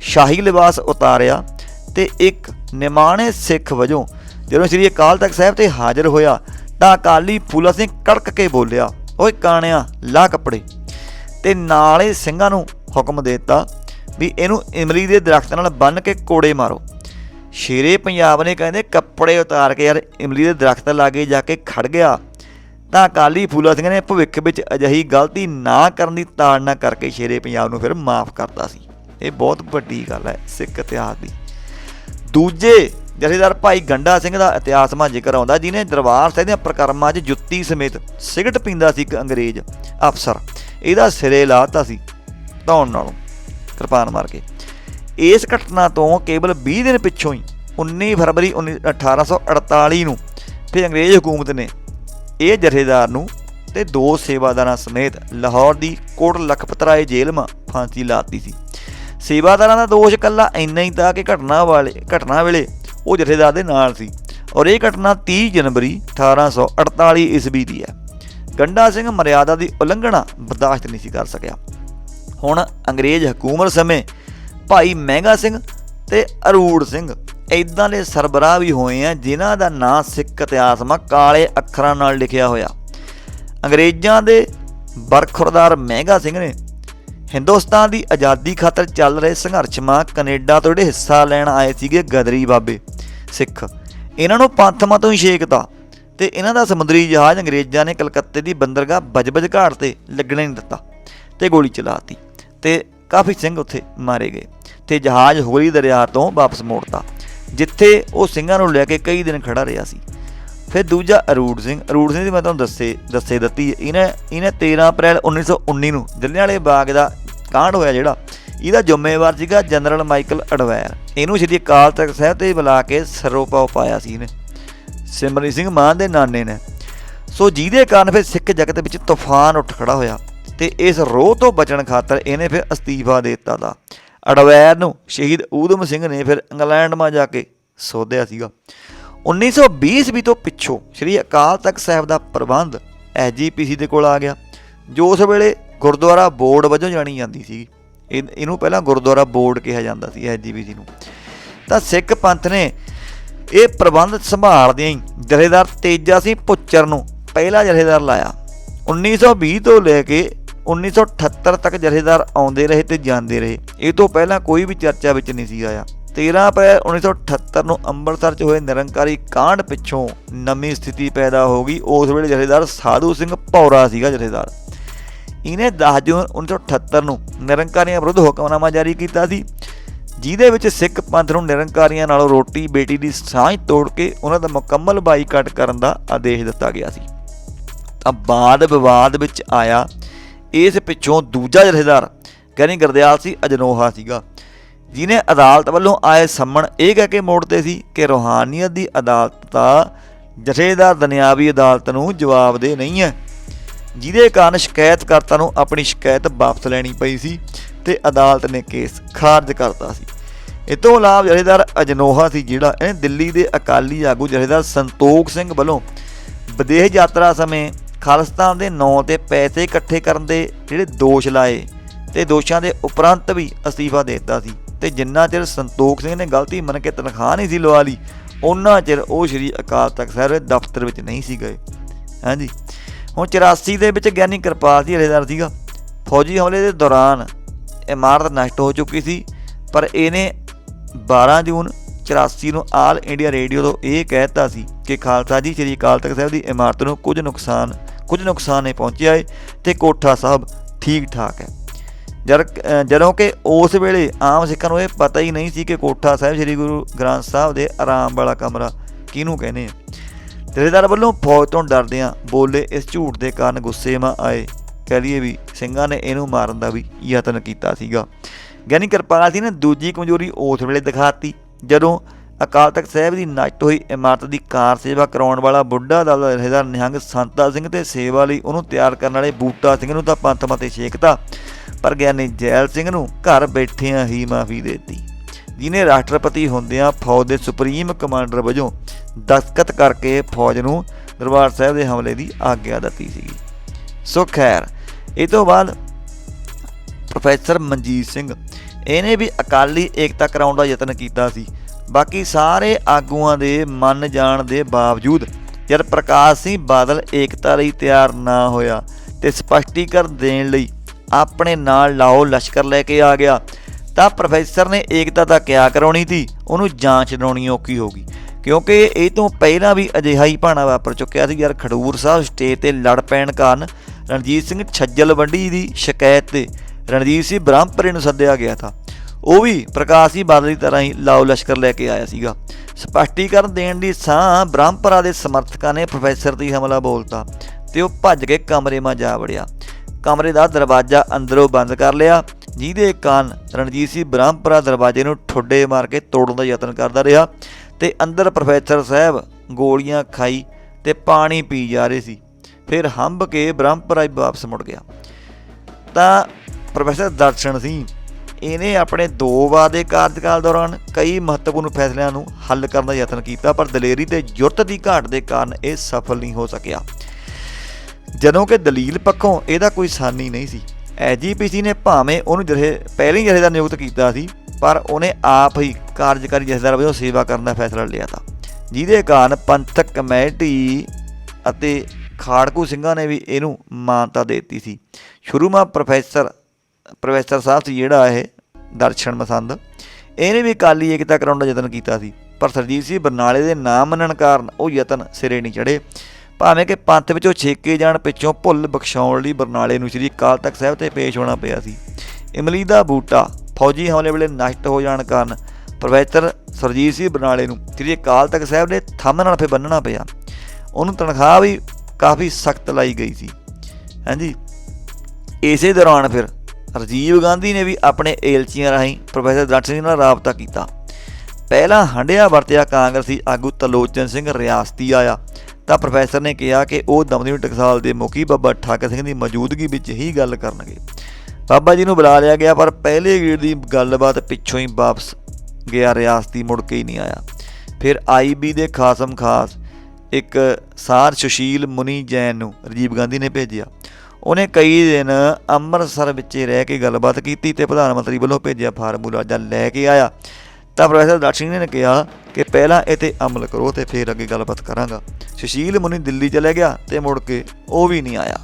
ਸ਼ਾਹੀ ਲਿਬਾਸ ਉਤਾਰਿਆ ਤੇ ਇੱਕ ਨਿਮਾਣੇ ਸਿੱਖ ਵਜੋਂ ਜਦੋਂ ਸ੍ਰੀ ਅਕਾਲ ਤਖਤ ਸਾਹਿਬ ਤੇ ਹਾਜ਼ਰ ਹੋਇਆ ਤਾਂ ਅਕਾਲੀ ਫੂਲਾ ਸਿੰਘ ਕੜਕ ਕੇ ਬੋਲਿਆ, ਓਏ ਕਾਣਿਆ, ਲਾ ਕੱਪੜੇ। ਤੇ ਨਾਲੇ ਸਿੰਘਾਂ ਨੂੰ ਹੁਕਮ ਦੇ ਦਿੱਤਾ ਵੀ ਇਹਨੂੰ ਇਮਲੀ ਦੇ ਦਰਖਤ ਨਾਲ ਬੰਨ ਕੇ ਕੋੜੇ ਮਾਰੋ। ਸ਼ੇਰੇ ਪੰਜਾਬ ਨੇ ਕਹਿੰਦੇ, ਕੱਪੜੇ ਉਤਾਰ ਕੇ ਯਾਰ ਇਮਲੀ ਦੇ ਦਰਖਤ ਲਾਗੇ ਜਾ ਕੇ ਖੜ ਗਿਆ। ਤਾਂ ਅਕਾਲੀ ਫੂਲਾ ਸਿੰਘ ਨੇ ਭਵਿੱਖ ਵਿੱਚ ਅਜਿਹੀ ਗਲਤੀ ਨਾ ਕਰਨ ਦੀ ਤਾੜਨਾ ਕਰਕੇ ਸ਼ੇਰੇ ਪੰਜਾਬ ਨੂੰ ਫਿਰ ਮਾਫ ਕਰਤਾ ਸੀ। ਇਹ ਬਹੁਤ ਵੱਡੀ ਗੱਲ ਹੈ ਸਿੱਖ ਇਤਿਹਾਸ ਦੀ। ਦੂਜੇ ਜਥੇਦਾਰ ਭਾਈ ਗੰਡਾ ਸਿੰਘ ਦਾ ਇਤਿਹਾਸ ਮਾ ਜ਼ਿਕਰ ਆਉਂਦਾ ਜਿਨੇ ਦਰਬਾਰ ਸਾਹਿਬ ਦੀਆਂ ਪ੍ਰਕਰਮਾਂ 'ਚ ਜੁੱਤੀ ਸਮੇਤ ਸਿਗਰਟ ਪੀਂਦਾ ਸੀ ਇੱਕ ਅੰਗਰੇਜ਼ ਅਫਸਰ। ਇਹਦਾ ਸਿਰੇ ਲਾਤਾ ਸੀ ਧੌਣ ਨਾਲੋਂ, ਕਿਰਪਾਨ ਮਾਰ ਕੇ। ਇਸ ਘਟਨਾ ਤੋਂ ਕੇਵਲ 20 ਦਿਨ ਪਿੱਛੋਂ ਹੀ 19 ਫਰਵਰੀ 19 1848 ਨੂੰ ਫਿਰ ਅੰਗਰੇਜ਼ ਹਕੂਮਤ ਨੇ ਇਹ ਜਥੇਦਾਰ ਨੂੰ ਤੇ ਦੋ ਸੇਵਾਦਾਰਾਂ ਸਮੇਤ ਲਾਹੌਰ ਦੀ ਕੋਟ ਲਖਪਤਰਾਏ ਜੇਲ੍ਹ 'ਮਾ ਫਾਂਸੀ ਲਾਤੀ ਸੀ। ਸੇਵਾਦਾਰਾਂ ਦਾ ਦੋਸ਼ ਕੱਲਾ ਇੰਨਾ ਹੀ ਤਾਂ ਕਿ ਘਟਨਾ ਵਾਲੇ ਘਟਨਾ ਵੇਲੇ ਉਹ ਜਥੇਦਾਰ ਦੇ ਨਾਲ ਸੀ। ਔਰ ਇਹ ਘਟਨਾ 30 ਜਨਵਰੀ 1848 ਈਸਵੀ ਦੀ ਹੈ। ਗੰਡਾ ਸਿੰਘ ਮਰਿਆਦਾ ਦੀ ਉਲੰਘਣਾ ਬਰਦਾਸ਼ਤ ਨਹੀਂ ਸੀ ਕਰ ਸਕਿਆ। ਹੁਣ ਅੰਗਰੇਜ਼ ਹਕੂਮਤ ਸਮੇਂ ਭਾਈ ਮਹਿੰਗਾ ਸਿੰਘ ਤੇ ਅਰੂੜ ਸਿੰਘ ਇਦਾਂ ਦੇ ਸਰਬਰਾਹ ਵੀ ਹੋਏ ਆ, ਜਿਨ੍ਹਾਂ ਦਾ ਨਾਂ ਸਿੱਖ ਇਤਿਹਾਸ ਮਾ ਕਾਲੇ ਅੱਖਰਾਂ ਨਾਲ ਲਿਖਿਆ ਹੋਇਆ। ਅੰਗਰੇਜ਼ਾਂ ਦੇ ਬਰਖੁਰਦਾਰ ਮਹਿੰਗਾ ਸਿੰਘ ਨੇ ਹਿੰਦੁਸਤਾਨ ਦੀ ਆਜ਼ਾਦੀ ਖਾਤਰ ਚੱਲ ਰਹੇ ਸੰਘਰਸ਼ ਮਾਂ ਕੈਨੇਡਾ ਤੋਂ ਜਿਹੜੇ ਹਿੱਸਾ ਲੈਣ ਆਏ ਸੀਗੇ ਗਦਰੀ ਬਾਬੇ ਸਿੱਖ। ਇਹਨਾਂ ਨੂੰ ਪੰਥ ਤੋਂ ਹੀ ਛੇਕਤਾ ਤੇ ਇਹਨਾਂ ਦਾ ਸਮੁੰਦਰੀ ਜਹਾਜ਼ ਅੰਗਰੇਜ਼ਾਂ ਨੇ ਕਲਕੱਤੇ ਦੀ ਬੰਦਰਗਾਹ ਬਜਬਜ ਘਾਟ ਤੇ ਲੱਗਣੇ ਨਹੀਂ ਦਿੱਤਾ ਤੇ ਗੋਲੀ ਚਲਾਤੀ ਤੇ ਕਾਫੀ ਸਿੰਘ ਉੱਥੇ ਮਾਰੇ ਗਏ ਤੇ ਜਹਾਜ਼ ਹੋਲੀ ਦਰਿਆ ਤੋਂ ਵਾਪਸ ਮੋੜਤਾ ਜਿੱਥੇ ਉਹ ਸਿੰਘਾਂ ਨੂੰ ਲੈ ਕੇ ਕਈ ਦਿਨ ਖੜਾ ਰਿਹਾ ਸੀ। ਫਿਰ ਦੂਜਾ ਅਰੂੜ ਸਿੰਘ ਅਰੂੜ ਸਿੰਘ ਦੀ ਮੈਂ ਤੁਹਾਨੂੰ ਦੱਸੇ ਦੱਸੇ ਦਿੱਤੀ, ਇਹਨੇ ਇਹਨੇ 13 ਅਪ੍ਰੈਲ 1919 ਨੂੰ ਜਲਿਆਂਵਾਲੇ ਬਾਗ ਦਾ ਕਾਂਡ ਹੋਇਆ ਜਿਹੜਾ, ਇਹਦਾ ਜ਼ਿੰਮੇਵਾਰ ਸੀਗਾ ਜਨਰਲ ਮਾਈਕਲ ਅਡਵਾਇਰ ਇਹਨੂੰ ਸ਼੍ਰੀ ਅਕਾਲ ਤਖਤ ਸਾਹਿਬ ਤੇ ਬੁਲਾ ਕੇ ਸਰੋਪਾ ਪਾਇਆ ਸੀ ਇਹਨੇ। ਸਿਮਰਨੀ ਸਿੰਘ ਮਾਨ ਦੇ ਨਾਨੇ ਨੇ। ਸੋ ਜਿਹਦੇ ਕਾਰਨ ਫਿਰ ਸਿੱਖ ਜਗਤ ਵਿੱਚ ਤੂਫਾਨ ਉੱਠ ਖੜਾ ਹੋਇਆ ਤੇ ਇਸ ਰੋਹ ਤੋਂ ਬਚਣ ਖਾਤਰ ਇਹਨੇ ਫਿਰ ਅਸਤੀਫਾ ਦੇ ਦਿੱਤਾ ਦਾ। ਅਡਵੈਰ ਨੂੰ ਸ਼ਹੀਦ ਊਧਮ ਸਿੰਘ ਨੇ ਫਿਰ ਇੰਗਲੈਂਡ ਮਾ ਜਾ ਕੇ ਸੋਧਿਆ ਸੀਗਾ। 1920 ਈਸਵੀ ਤੋਂ ਪਿੱਛੋਂ ਸ੍ਰੀ ਅਕਾਲ ਤਖਤ ਸਾਹਿਬ ਦਾ ਪ੍ਰਬੰਧ ਐਜੀਪੀਸੀ ਦੇ ਕੋਲ ਆ ਗਿਆ। ਜੋ ਉਸ ਵੇਲੇ ਗੁਰਦੁਆਰਾ ਬੋਰਡ ਵਜੋਂ ਜਾਣੀ ਜਾਂਦੀ ਸੀ ਇਹ- ਇਹਨੂੰ ਪਹਿਲਾਂ ਗੁਰਦੁਆਰਾ ਬੋਰਡ ਕਿਹਾ ਜਾਂਦਾ ਸੀ ਐਜੀਪੀਸੀ ਨੂੰ। ਤਾਂ ਸਿੱਖ ਪੰਥ ਨੇ ਇਹ ਪ੍ਰਬੰਧ ਸੰਭਾਲਦਿਆਂ ਹੀ ਜਥੇਦਾਰ ਤੇਜਾ ਸਿੰਘ ਪੁੱਚਰ ਨੂੰ ਪਹਿਲਾ ਜਥੇਦਾਰ ਲਾਇਆ। 1920 ਤੋਂ ਲੈ ਕੇ 1978 ਤੱਕ ਜਥੇਦਾਰ ਆਉਂਦੇ ਰਹੇ ਤੇ ਜਾਂਦੇ ਰਹੇ। ਇਹ ਤੋਂ ਪਹਿਲਾਂ ਕੋਈ ਵੀ ਚਰਚਾ ਵਿੱਚ ਨਹੀਂ ਸੀ ਆਇਆ। 13 ਅਪ੍ਰੈਲ 1978 ਨੂੰ ਅੰਮ੍ਰਿਤਸਰ 'ਚ ਹੋਏ ਨਿਰੰਕਾਰੀ ਕਾਂਡ ਪਿੱਛੋਂ ਨਵੀਂ ਸਥਿਤੀ ਪੈਦਾ ਹੋ ਗਈ। ਉਸ ਵੇਲੇ ਜਥੇਦਾਰ ਸਾਧੂ ਸਿੰਘ ਭੌਰਾ ਸੀਗਾ ਜਥੇਦਾਰ। ਇਹਨੇ 10 ਜੂਨ 1978 ਨੂੰ ਨਿਰੰਕਾਰੀਆਂ ਵਿਰੁੱਧ ਹੁਕਮਨਾਮਾ ਜਾਰੀ ਕੀਤਾ ਸੀ, ਜਿਹਦੇ ਵਿੱਚ ਸਿੱਖ ਪੰਥ ਨੂੰ ਨਿਰੰਕਾਰੀਆਂ ਨਾਲੋਂ ਰੋਟੀ ਬੇਟੀ ਦੀ ਸਾਂਝ ਤੋੜ ਕੇ ਉਹਨਾਂ ਦਾ ਮੁਕੰਮਲ ਬਾਈਕਾਟ ਕਰਨ ਦਾ ਆਦੇਸ਼ ਦਿੱਤਾ ਗਿਆ ਸੀ। ਤਾਂ ਬਾਦ ਵਿਵਾਦ ਵਿੱਚ ਆਇਆ, ਇਸ ਪਿੱਛੋਂ ਦੂਜਾ ਜਥੇਦਾਰ ਕਹਿੰਦੇ ਗੁਰਦਿਆਲ ਸੀ ਅਜਨੋਹਾ ਸੀਗਾ ਜਿਨੇ ਅਦਾਲਤ ਵੱਲੋਂ ਆਏ ਸੰਮਣ ਇਹ ਕਹਿ ਕੇ ਮੋੜਦੇ ਸੀ ਕਿ ਰੋਹਾਨੀਅਤ ਦੀ ਅਦਾਲਤ ਦਾ ਜਥੇਦਾਰ ਦੁਨਿਆਵੀ ਅਦਾਲਤ ਨੂੰ ਜਵਾਬਦੇ ਨਹੀਂ ਹੈ। ਜਿਹਦੇ ਕਾਰਨ ਸ਼ਿਕਾਇਤਕਰਤਾ ਨੂੰ ਆਪਣੀ ਸ਼ਿਕਾਇਤ ਵਾਪਸ ਲੈਣੀ ਪਈ ਸੀ ਤੇ ਅਦਾਲਤ ਨੇ ਕੇਸ ਖਾਰਜ ਕਰਤਾ ਸੀ। ਇਹ ਤੋਂ ਇਲਾਵਾ ਜਥੇਦਾਰ ਅਜਨੋਹਾ ਸੀ, ਜਿਹੜਾ ਇਹਨੇ ਦਿੱਲੀ ਦੇ ਅਕਾਲੀ ਆਗੂ ਜਥੇਦਾਰ ਸੰਤੋਖ ਸਿੰਘ ਵੱਲੋਂ ਵਿਦੇਸ਼ ਯਾਤਰਾ ਸਮੇਂ ਖਾਲਿਸਤਾਨ ਦੇ ਨਾਂ ਤੇ ਪੈਸੇ ਇਕੱਠੇ ਕਰਨ ਦੇ ਜਿਹੜੇ ਦੋਸ਼ ਲਾਏ ਤੇ ਦੋਸ਼ਾਂ ਦੇ ਉਪਰੰਤ ਵੀ ਅਸਤੀਫਾ ਦੇ ਦਿੱਤਾ ਸੀ ਤੇ ਜਿੰਨਾ ਚਿਰ ਸੰਤੋਖ ਸਿੰਘ ਨੇ ਗਲਤੀ ਮੰਨ ਕੇ ਤਨਖਾਹ ਨਹੀਂ ਸੀ ਲਵਾ ਲਈ ਉਹਨਾਂ ਚਿਰ ਉਹ ਸ਼੍ਰੀ ਅਕਾਲ ਤਖਤ ਸਾਹਿਬ ਦੇ ਦਫ਼ਤਰ ਵਿੱਚ ਨਹੀਂ ਸੀ ਗਏ। ਹਾਂਜੀ। ਹੁਣ 84 ਦੇ ਵਿੱਚ ਗਿਆਨੀ ਕਿਰਪਾਲ ਜੀ ਹਰੇਦਾਰ ਸੀਗਾ। ਫੌਜੀ ਹਮਲੇ ਦੇ ਦੌਰਾਨ ਇਮਾਰਤ ਨਸ਼ਟ ਹੋ ਚੁੱਕੀ ਸੀ, ਪਰ ਇਹਨੇ 12 ਜੂਨ 84 ਨੂੰ ਆਲ ਇੰਡੀਆ ਰੇਡੀਓ ਤੋਂ ਇਹ ਕਹਿਤਾ ਸੀ ਕਿ ਖਾਲਸਾ ਜੀ, ਸ੍ਰੀ ਅਕਾਲ ਤਖਤ ਸਾਹਿਬ ਦੀ ਇਮਾਰਤ ਨੂੰ ਕੁਝ ਨੁਕਸਾਨ ਕੁਝ ਨੁਕਸਾਨ ਨਹੀਂ ਪਹੁੰਚਿਆ ਏ ਤੇ ਕੋਠਾ ਸਾਹਿਬ ਠੀਕ ਠਾਕ ਹੈ। ਜਦ ਜਦੋਂ ਕਿ ਉਸ ਵੇਲੇ ਆਮ ਸਿੱਖਾਂ ਨੂੰ ਇਹ ਪਤਾ ਹੀ ਨਹੀਂ ਸੀ ਕਿ ਕੋਠਾ ਸਾਹਿਬ ਸ੍ਰੀ ਗੁਰੂ ਗ੍ਰੰਥ ਸਾਹਿਬ ਦੇ ਆਰਾਮ ਵਾਲਾ ਕਮਰਾ ਕਿਹਨੂੰ ਕਹਿੰਦੇ ਆ। ਜਥੇਦਾਰ ਵੱਲੋਂ ਫੌਜ ਤੋਂ ਡਰਦਿਆਂ ਬੋਲੇ ਇਸ ਝੂਠ ਦੇ ਕਾਰਨ ਗੁੱਸੇ ਮਾ ਆਏ। ਕਹਿ ਲਈਏ ਵੀ ਸਿੰਘਾਂ ਨੇ ਇਹਨੂੰ ਮਾਰਨ ਦਾ ਵੀ ਯਤਨ ਕੀਤਾ ਸੀਗਾ। ਗਿਆਨੀ ਕਿਰਪਾਲ ਸਿੰਘ ਨੇ ਦੂਜੀ ਕਮਜ਼ੋਰੀ ਉਸ ਵੇਲੇ ਦਿਖਾਤੀ, ਜਦੋਂ ਅਕਾਲ ਤਖਤ ਸਾਹਿਬ ਦੀ ਨਸ਼ਟ ਹੋਈ ਇਮਾਰਤ ਦੀ ਕਾਰ ਸੇਵਾ ਕਰਾਉਣ ਵਾਲਾ ਬੁੱਢਾ ਦਲ ਦਾ ਜਥੇਦਾਰ ਨਿਹੰਗ ਸੰਤਾ ਸਿੰਘ ਤੇ ਸੇਵਾ ਲਈ ਉਹਨੂੰ ਤਿਆਰ ਕਰਨ ਵਾਲੇ ਬੂਟਾ ਸਿੰਘ ਨੂੰ ਤਾਂ ਪੰਥ ਮਤੇ ਛੇਕਤਾ, ਪਰ ਗਿਆਨੀ ਜੈਲ ਸਿੰਘ ਨੂੰ ਘਰ ਬੈਠਿਆਂ ਹੀ ਮਾਫੀ ਦੇ ਦਿੱਤੀ। ਜਿਨੇ ਰਾਸ਼ਟਰਪਤੀ ਹੁੰਦਿਆਂ ਫੌਜ ਦੇ ਸੁਪਰੀਮ ਕਮਾਂਡਰ ਵਜੋਂ ਦਸਤਖਤ ਕਰਕੇ ਫੌਜ ਨੂੰ ਦਰਬਾਰ ਸਾਹਿਬ ਦੇ ਹਮਲੇ ਦੀ ਆਗਿਆ ਦਿੱਤੀ ਸੀਗੀ। ਸੋ ਖੈਰ, ਇਹ ਤੋਂ ਬਾਅਦ ਪ੍ਰੋਫੈਸਰ ਮਨਜੀਤ ਸਿੰਘ ਇਹਨੇ ਵੀ ਅਕਾਲੀ ਏਕਤਾ ਕਰਾਉਣ ਦਾ ਯਤਨ ਕੀਤਾ ਸੀ। ਬਾਕੀ ਸਾਰੇ ਆਗੂਆਂ ਦੇ ਮੰਨ ਜਾਣ ਦੇ ਬਾਵਜੂਦ ਜਦ ਪ੍ਰਕਾਸ਼ ਸਿੰਘ ਬਾਦਲ ਏਕਤਾ ਲਈ ਤਿਆਰ ਨਾ ਹੋਇਆ ਤੇ ਸਪਸ਼ਟੀਕਰਨ ਦੇਣ ਲਈ ਆਪਣੇ ਨਾਲ ਲਾਓ ਲਸ਼ਕਰ ਲੈ ਕੇ ਆ ਗਿਆ ਤਾਂ ਪ੍ਰੋਫੈਸਰ ਨੇ ਏਕਤਾ ਤਾਂ ਕਿਆ ਕਰਾਉਣੀ ਸੀ? ਉਹਨੂੰ ਜਾਂਚ ਲਾਉਣੀ ਔਖੀ ਹੋ ਗਈ। ਕਿਉਂਕਿ ਇਹ ਤੋਂ ਪਹਿਲਾਂ ਵੀ ਅਜਿਹਾ ਹੀ ਭਾਣਾ ਵਾਪਰ ਚੁੱਕਿਆ ਸੀ। ਯਾਰ ਖਡੂਰ ਸਾਹਿਬ ਸਟੇਜ ਤੇ ਲੜ ਪੈਣ ਕਾਰਨ ਰਣਜੀਤ ਸਿੰਘ ਛੱਜਲ ਵੰਡੀ ਦੀ ਸ਼ਿਕਾਇਤ ਤੇ ਰਣਜੀਤ ਸਿੰਘ ਬ੍ਰਹਮਪੁਰੇ ਨੂੰ ਸੱਦਿਆ ਗਿਆ था ਉਹ ਵੀ ਪ੍ਰਕਾਸ਼ ਸਿੰਘ ਬਾਦਲ ਦੀ ਤਰ੍ਹਾਂ ਹੀ ਲਾਓ ਲਸ਼ਕਰ ਲੈ ਕੇ ਆਇਆ ਸੀਗਾ। ਸਪਸ਼ਟੀਕਰਨ ਦੇਣ ਦੀ ਸਾਹ ਬ੍ਰਹਮਪੁਰਾ ਦੇ ਸਮਰਥਕਾਂ ਨੇ ਪ੍ਰੋਫੈਸਰ ਤੇ ਹਮਲਾ ਬੋਲਤਾ ਤੇ ਉਹ ਭੱਜ ਕੇ ਕਮਰੇ 'ਮਾ ਜਾ ਵੜਿਆ। ਕਮਰੇ ਦਾ ਦਰਵਾਜ਼ਾ ਅੰਦਰੋਂ ਬੰਦ ਕਰ ਲਿਆ। ਜਿਹਦੇ ਕਾਰਨ ਰਣਜੀਤ ਸਿੰਘ ਬ੍ਰਹਮਪੁਰਾ ਦਰਵਾਜ਼ੇ ਨੂੰ ਠੋਡੇ ਮਾਰ ਕੇ ਤੋੜਨ ਦਾ ਯਤਨ ਕਰਦਾ ਰਿਹਾ ਤੇ ਅੰਦਰ ਪ੍ਰੋਫੈਸਰ ਸਾਹਿਬ ਗੋਲੀਆਂ ਖਾਈ ਤੇ ਪਾਣੀ ਪੀ ਜਾ ਰਹੇ ਸੀ। ਫਿਰ ਹੰਬ ਕੇ ਬ੍ਰਹਮਪੁਰਾ ਵਾਪਸ ਮੁੜ ਗਿਆ। ਤਾਂ ਪ੍ਰੋਫੈਸਰ ਦਰਸ਼ਨ ਸਿੰਘ, ਇਹਨੇ ਆਪਣੇ ਦੋ ਵਾਰ ਦੇ ਕਾਰਜਕਾਲ ਦੌਰਾਨ ਕਈ ਮਹੱਤਵਪੂਰਨ ਫੈਸਲਿਆਂ ਨੂੰ ਹੱਲ ਕਰਨ ਦਾ ਯਤਨ ਕੀਤਾ, ਪਰ ਦਲੇਰੀ ਤੇ ਜੁਰਤ ਦੀ ਘਾਟ ਦੇ ਕਾਰਨ ਇਹ ਸਫਲ ਨਹੀਂ ਹੋ ਸਕਿਆ। ਜਦੋਂ ਕਿ ਦਲੀਲ ਪੱਖੋਂ ਇਹਦਾ ਕੋਈ ਸਾਨੀ ਨਹੀਂ ਸੀ। ਐਜੀਪੀਸੀ ਨੇ ਭਾਵੇਂ ਉਹਨੂੰ ਜਿਹੜੇ ਪਹਿਲੀ ਦਾ ਨਿਯੁਕਤ ਕੀਤਾ ਸੀ, ਪਰ ਉਹਨੇ ਆਪ ਹੀ ਕਾਰਜਕਾਰੀ ਜਥੇਦਾਰ ਵਜੋਂ ਸੇਵਾ ਕਰਨ ਦਾ ਫੈਸਲਾ ਲਿਆ ਤਾ। ਜਿਹਦੇ ਕਾਰਨ ਪੰਥਕ ਕਮੇਟੀ ਅਤੇ ਖਾੜਕੂ ਸਿੰਘਾਂ ਨੇ ਵੀ ਇਹਨੂੰ ਮਾਨਤਾ ਦੇ ਦਿੱਤੀ ਸੀ। ਸ਼ੁਰੂ ਮਾ ਪ੍ਰੋਫੈਸਰ ਪ੍ਰੋਫੈਸਰ ਸਾਹਿਬ ਸੀ ਜਿਹੜਾ ਇਹ ਦਰਸ਼ਨ ਮਸੰਦ। ਇਹਨੇ ਵੀ ਕਾਲੀ ਏਕਤਾ ਕਰਾਉਣ ਦਾ ਯਤਨ ਕੀਤਾ ਸੀ, ਪਰ ਸਰਜੀਤ ਸਿੰਘ ਬਰਨਾਲੇ ਦੇ ਨਾ ਮੰਨਣ ਕਾਰਨ ਉਹ ਯਤਨ ਸਿਰੇ ਨਹੀਂ ਚੜੇ ਭਾਵੇਂ ਕਿ ਪੰਥ ਵਿੱਚੋਂ ਛੇਕੇ ਜਾਣ ਪਿੱਛੋਂ ਭੁੱਲ ਬਖਸ਼ਾਉਣ ਲਈ ਬਰਨਾਲੇ ਨੂੰ ਸ੍ਰੀ ਅਕਾਲ ਤਖਤ ਸਾਹਿਬ ਤੇ ਪੇਸ਼ ਹੋਣਾ ਪਿਆ ਸੀ। ਇਮਲੀ ਦਾ ਬੂਟਾ ਫੌਜੀ ਹਮਲੇ ਵੇਲੇ ਨਸ਼ਟ ਹੋ ਜਾਣ ਕਾਰਨ ਪ੍ਰੋਫੈਸਰ ਸਰਜੀਤ ਸਿੰਘ ਬਰਨਾਲੇ ਨੂੰ ਸ੍ਰੀ ਅਕਾਲ ਤਖਤ ਸਾਹਿਬ ਦੇ ਥੰਮ ਨਾਲ ਫੇ ਬੰਨਣਾ ਪਿਆ। ਉਹਨੂੰ ਤਨਖਾਹ ਵੀ ਕਾਫੀ ਸਖਤ ਲਾਈ ਗਈ ਸੀ। ਹਾਂਜੀ। ਇਸੇ ਦੌਰਾਨ ਫਿਰ ਰਾਜੀਵ ਗਾਂਧੀ ਨੇ ਵੀ ਆਪਣੇ ਏਲਚੀਆਂ ਰਾਹੀਂ ਪ੍ਰੋਫੈਸਰ ਦਰਸ਼ਨ ਸਿੰਘ ਨਾਲ ਰਾਬਤਾ ਕੀਤਾ। ਪਹਿਲਾਂ ਹੰਡਿਆ ਵਰਤਿਆ ਕਾਂਗਰਸੀ ਆਗੂ ਤਲੋਚਨ ਸਿੰਘ ਰਿਆਸਤੀ ਆਇਆ। ਤਾਂ ਪ੍ਰੋਫੈਸਰ ਨੇ ਕਿਹਾ ਕਿ ਉਹ ਦਮਦਮੀ ਟਕਸਾਲ ਦੇ ਮੁਖੀ ਬਾਬਾ ਠਾਕਰ ਸਿੰਘ ਦੀ ਮੌਜੂਦਗੀ ਵਿੱਚ ਹੀ ਗੱਲ ਕਰਨਗੇ। ਬਾਬਾ ਜੀ ਨੂੰ ਬੁਲਾ ਲਿਆ ਗਿਆ, ਪਰ ਪਹਿਲੇ ਗੇੜ ਦੀ ਗੱਲਬਾਤ ਪਿੱਛੋਂ ਹੀ ਵਾਪਸ ਗਿਆ, ਰਿਆਸਤੀ ਮੁੜ ਕੇ ਹੀ ਨਹੀਂ ਆਇਆ। ਫਿਰ ਆਈਬੀ ਦੇ ਖਾਸਮ ਖਾਸ ਇੱਕ ਸਾਰ ਸੁਸ਼ੀਲ ਮੁਨੀ ਜੈਨ ਨੂੰ ਰਾਜੀਵ ਗਾਂਧੀ ਨੇ ਭੇਜਿਆ। ਉਹਨੇ ਕਈ ਦਿਨ ਅੰਮ੍ਰਿਤਸਰ ਵਿੱਚ ਰਹਿ ਕੇ ਗੱਲਬਾਤ ਕੀਤੀ ਤੇ ਪ੍ਰਧਾਨ ਮੰਤਰੀ ਵੱਲੋਂ ਭੇਜਿਆ ਫਾਰਮੂਲਾ ਜਾਂ ਲੈ ਕੇ ਆਇਆ। ਤਾਂ ਪ੍ਰੋਫੈਸਰ ਦਰਸ਼ਨ ਨੇ ਕਿਹਾ ਕਿ ਪਹਿਲਾਂ ਇਹ ਤੇ ਅਮਲ ਕਰੋ ਤੇ ਫਿਰ ਅੱਗੇ ਗੱਲਬਾਤ ਕਰਾਂਗਾ। ਸੁਸ਼ੀਲ ਮੁਨੀ ਦਿੱਲੀ ਚਲੇ ਗਿਆ ਤੇ ਮੁੜ ਕੇ ਉਹ ਵੀ ਨਹੀਂ ਆਇਆ।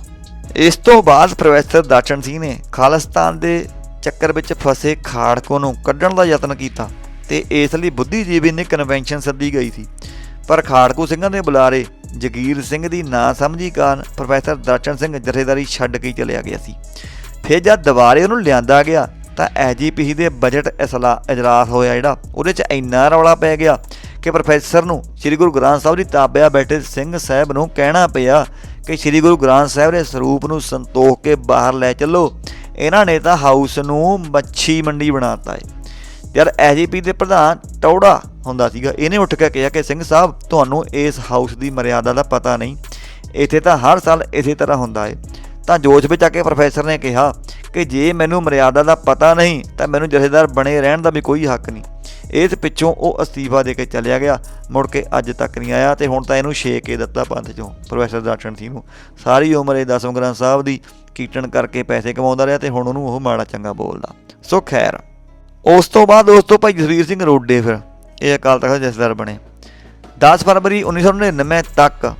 ਇਸ ਤੋਂ ਬਾਅਦ ਪ੍ਰੋਫੈਸਰ ਦਰਸ਼ਨ ਸਿੰਘ ਨੇ ਖਾਲਿਸਤਾਨ ਦੇ ਚੱਕਰ ਵਿੱਚ ਫਸੇ ਖਾੜਕੋ ਨੂੰ ਕੱਢਣ ਦਾ ਯਤਨ ਕੀਤਾ ਤੇ ਇਸ ਲਈ ਬੁੱਧੀਜੀਵੀ ਨੇ ਕਨਵੈਨਸ਼ਨ ਸੱਦੀ ਗਈ ਸੀ। ਪਰ ਖਾੜਕੂ ਸਿੰਘਾਂ ਦੇ ਬੁਲਾਰੇ ਜਗੀਰ ਸਿੰਘ ਦੀ ਨਾ ਸਮਝੀ ਕਾਰਨ ਪ੍ਰੋਫੈਸਰ ਦਰਸ਼ਨ ਸਿੰਘ ਜਥੇਦਾਰੀ ਛੱਡ ਕੇ ਚਲਿਆ ਗਿਆ ਸੀ। ਫਿਰ ਜਦ ਦੁਬਾਰੇ ਉਹਨੂੰ ਲਿਆਂਦਾ ਗਿਆ ਤਾਂ ਐਜੀਪੀ ਦੇ ਬਜਟ ਇਸਲਾ ਇਜਲਾਸ ਹੋਇਆ ਜਿਹੜਾ, ਉਹਦੇ 'ਚ ਇੰਨਾ ਰੌਲਾ ਪੈ ਗਿਆ ਕਿ ਪ੍ਰੋਫੈਸਰ ਨੂੰ ਸ੍ਰੀ ਗੁਰੂ ਗ੍ਰੰਥ ਸਾਹਿਬ ਦੀ ਤਾਬਿਆ ਬੈਠੇ ਸਿੰਘ ਸਾਹਿਬ ਨੂੰ ਕਹਿਣਾ ਪਿਆ ਕਿ ਸ੍ਰੀ ਗੁਰੂ ਗ੍ਰੰਥ ਸਾਹਿਬ ਦੇ ਸਰੂਪ ਨੂੰ ਸੰਤੋਖ ਕੇ ਬਾਹਰ ਲੈ ਚੱਲੋ। ਇਹਨਾਂ ਨੇ ਤਾਂ ਹਾਊਸ ਨੂੰ ਮੱਛੀ ਮੰਡੀ ਬਣਾਤਾ ਹੈ ਯਾਰ ਐਜੀਪੀ ਦੇ ਪ੍ਰਧਾਨ ਟੌੜਾ ਹੁੰਦਾ ਸੀਗਾ। ਇਹਨੇ ਉੱਠ ਕੇ ਕਿਹਾ ਕਿ ਸਿੰਘ ਸਾਹਿਬ, ਤੁਹਾਨੂੰ ਇਸ ਹਾਊਸ ਦੀ ਮਰਿਆਦਾ ਦਾ ਪਤਾ ਨਹੀਂ। ਇੱਥੇ ਤਾਂ ਹਰ ਸਾਲ ਇਸੇ ਤਰ੍ਹਾਂ ਹੁੰਦਾ ਹੈ ਤਾਂ ਜੋਸ਼ ਵਿੱਚ ਆ ਕੇ ਪ੍ਰੋਫੈਸਰ ਨੇ ਕਿਹਾ ਕਿ ਜੇ ਮੈਨੂੰ ਮਰਿਆਦਾ ਦਾ ਪਤਾ ਨਹੀਂ, ਤਾਂ ਮੈਨੂੰ ਜਥੇਦਾਰ ਬਣੇ ਰਹਿਣ ਦਾ ਵੀ ਕੋਈ ਹੱਕ ਨਹੀਂ। ਇਸ ਪਿੱਛੋਂ ਉਹ ਅਸਤੀਫਾ ਦੇ ਕੇ ਚਲਿਆ ਗਿਆ। ਮੁੜ ਕੇ ਅੱਜ ਤੱਕ ਨਹੀਂ ਆਇਆ ਤੇ ਹੁਣ ਤਾਂ ਇਹਨੂੰ ਛੇ ਕੇ ਦਿੱਤਾ ਪੰਥ ਚੋਂ। ਪ੍ਰੋਫੈਸਰ ਦਰਸ਼ਨ ਸਿੰਘ ਨੂੰ ਸਾਰੀ ਉਮਰ ਇਹ ਦਸਮ ਗ੍ਰੰਥ ਸਾਹਿਬ ਦੀ ਕੀਰਤਨ ਕਰਕੇ ਪੈਸੇ ਕਮਾਉਂਦਾ ਰਿਹਾ ਤੇ ਹੁਣ ਉਹਨੂੰ ਉਹ ਮਾੜਾ ਚੰਗਾ ਬੋਲਦਾ। ਸੋ ਖੈਰ, ਉਸ ਤੋਂ ਬਾਅਦ ਦੋਸਤੋ ਭਾਈ ਜਸਵੀਰ ਸਿੰਘ ਰੋਡੇ ਫਿਰ। ਇਹ ਅਕਾਲ ਤਖਤ ਦੇ ਜਥੇਦਾਰ ਬਣੇ। 10 ਫਰਵਰੀ 1999 ਤੱਕ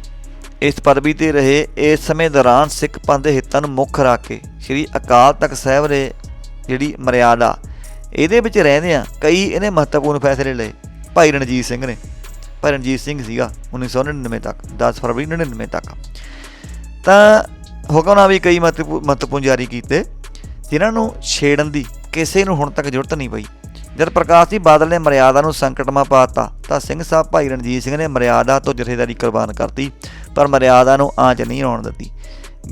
ਇਸ ਪਦਵੀ ਤੇ ਰਹੇ ਇਸ ਸਮੇਂ ਦੌਰਾਨ ਸਿੱਖ ਪੰਥ ਦੇ ਹਿੱਤਾਂ ਨੂੰ ਮੁੱਖ ਰੱਖ ਕੇ ਸ੍ਰੀ ਅਕਾਲ ਤਖਤ ਸਾਹਿਬ ਦੇ ਜਿਹੜੀ ਮਰਿਆਦਾ, ਇਹਦੇ ਵਿੱਚ ਰਹਿੰਦੇ ਆ, ਕਈ ਇਹਨੇ ਮਹੱਤਵਪੂਰਨ ਫੈਸਲੇ ਲਏ। ਭਾਈ ਰਣਜੀਤ ਸਿੰਘ ਨੇ, ਭਾਈ ਰਣਜੀਤ ਸਿੰਘ ਸੀਗਾ 1999 ਤੱਕ 10 ਫਰਵਰੀ 99 ਤੱਕ। ਤਾਂ ਹੁਕਮਨਾਮੇ ਵੀ ਕਈ ਮਹੱਤਵਪੂ- ਮਹੱਤਵਪੂਰਨ ਜਾਰੀ ਕੀਤੇ, ਜਿਨ੍ਹਾਂ ਨੂੰ ਛੇੜਨ ਦੀ ਕਿਸੇ ਨੂੰ ਹੁਣ ਤੱਕ ਜ਼ਰੂਰਤ ਨਹੀਂ ਪਈ। ਜਦ ਪ੍ਰਕਾਸ਼ ਸਿੰਘ ਬਾਦਲ ਨੇ ਮਰਿਆਦਾ ਨੂੰ ਸੰਕਟਮਾ ਪਾਤਾ ਤਾਂ ਸਿੰਘ ਸਾਹਿਬ ਭਾਈ ਰਣਜੀਤ ਸਿੰਘ ਨੇ ਮਰਿਆਦਾ ਤੋਂ ਜਥੇਦਾਰੀ ਕੁਰਬਾਨ ਕਰਤੀ। ਪਰ ਮਰਿਆਦਾ ਨੂੰ ਆਂਚ ਨਹੀਂ ਆਉਣ ਦਿੱਤੀ।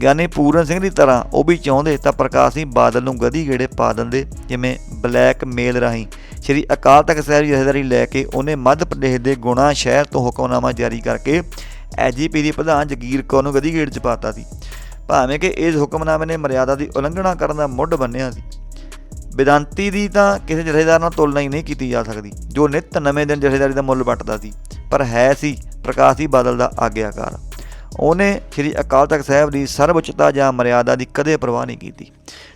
ਗਿਆਨੀ ਪੂਰਨ ਸਿੰਘ ਦੀ ਤਰ੍ਹਾਂ ਉਹ ਵੀ ਚਾਹੁੰਦੇ ਤਾਂ ਪ੍ਰਕਾਸ਼ ਸਿੰਘ ਬਾਦਲ ਨੂੰ ਗਦੀ ਗੇੜੇ ਪਾ ਦਿੰਦੇ, ਜਿਵੇਂ ਬਲੈਕ ਮੇਲ ਰਾਹੀਂ। ਸ੍ਰੀ ਅਕਾਲ ਤਖਤ ਸਾਹਿਬ ਦੀ ਜਥੇਦਾਰੀ ਲੈ ਕੇ ਉਹਨੇ ਮੱਧ ਪ੍ਰਦੇਸ਼ ਦੇ ਗੁਣਾ ਸ਼ਹਿਰ ਤੋਂ ਹੁਕਮਨਾਮਾ ਜਾਰੀ ਕਰਕੇ ਐਜੀਪੀ ਦੀ ਪ੍ਰਧਾਨ ਜਗੀਰ ਕੌਰ ਨੂੰ ਗਦੀ ਗੇੜ ਚ ਪਾਤਾ ਸੀ। ਭਾਵੇਂ ਕਿ ਇਸ ਹੁਕਮਨਾਮੇ ਨੇ ਮਰਿਆਦਾ ਦੀ ਉਲੰਘਣਾ ਕਰਨ ਦਾ ਮੁੱਢ ਬੰਨਿਆ ਸੀ। ਵਿਦਾਂਤੀ ਦੀ ਤਾਂ ਕਿਸੇ ਜਥੇਦਾਰ ਨਾਲ ਤੁਲਨਾ ਹੀ ਨਹੀਂ ਕੀਤੀ ਜਾ ਸਕਦੀ, ਜੋ ਨਿਤ ਨਵੇਂ ਦਿਨ ਜਥੇਦਾਰੀ ਦਾ ਮੁੱਲ ਵੱਟਦਾ ਸੀ। ਪਰ ਹੈ ਸੀ ਪ੍ਰਕਾਸ਼ ਸਿੰਘ ਬਾਦਲ ਦਾ ਆਗਿਆਕਾਰ। ਉਹਨੇ ਸ੍ਰੀ ਅਕਾਲ ਤਖਤ ਸਾਹਿਬ ਦੀ ਸਰਵਉੱਚਤਾ ਜਾਂ ਮਰਿਆਦਾ ਦੀ ਕਦੇ ਪਰਵਾਹ ਨਹੀਂ ਕੀਤੀ।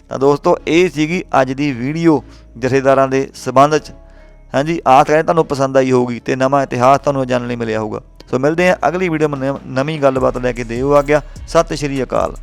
ਤਾਂ ਦੋਸਤੋ, ਇਹ ਸੀਗੀ ਅੱਜ ਦੀ ਵੀਡੀਓ ਜਥੇਦਾਰਾਂ ਦੇ ਸਬੰਧ 'ਚ। ਹਾਂਜੀ ਆਸ ਕਰਾਂ ਤੁਹਾਨੂੰ ਪਸੰਦ ਆਈ ਹੋਊਗੀ ਤੇ ਨਵਾਂ ਇਤਿਹਾਸ ਤੁਹਾਨੂੰ ਜਾਣਨ ਲਈ ਮਿਲਿਆ ਹੋਊਗਾ। ਸੋ ਮਿਲਦੇ ਹਾਂ ਅਗਲੀ ਵੀਡੀਓ ਨਵੀਂ ਗੱਲਬਾਤ ਲੈ ਕੇ। ਦਿਓ ਆ ਗਿਆ ਸਤਿ ਸ਼੍ਰੀ ਅਕਾਲ।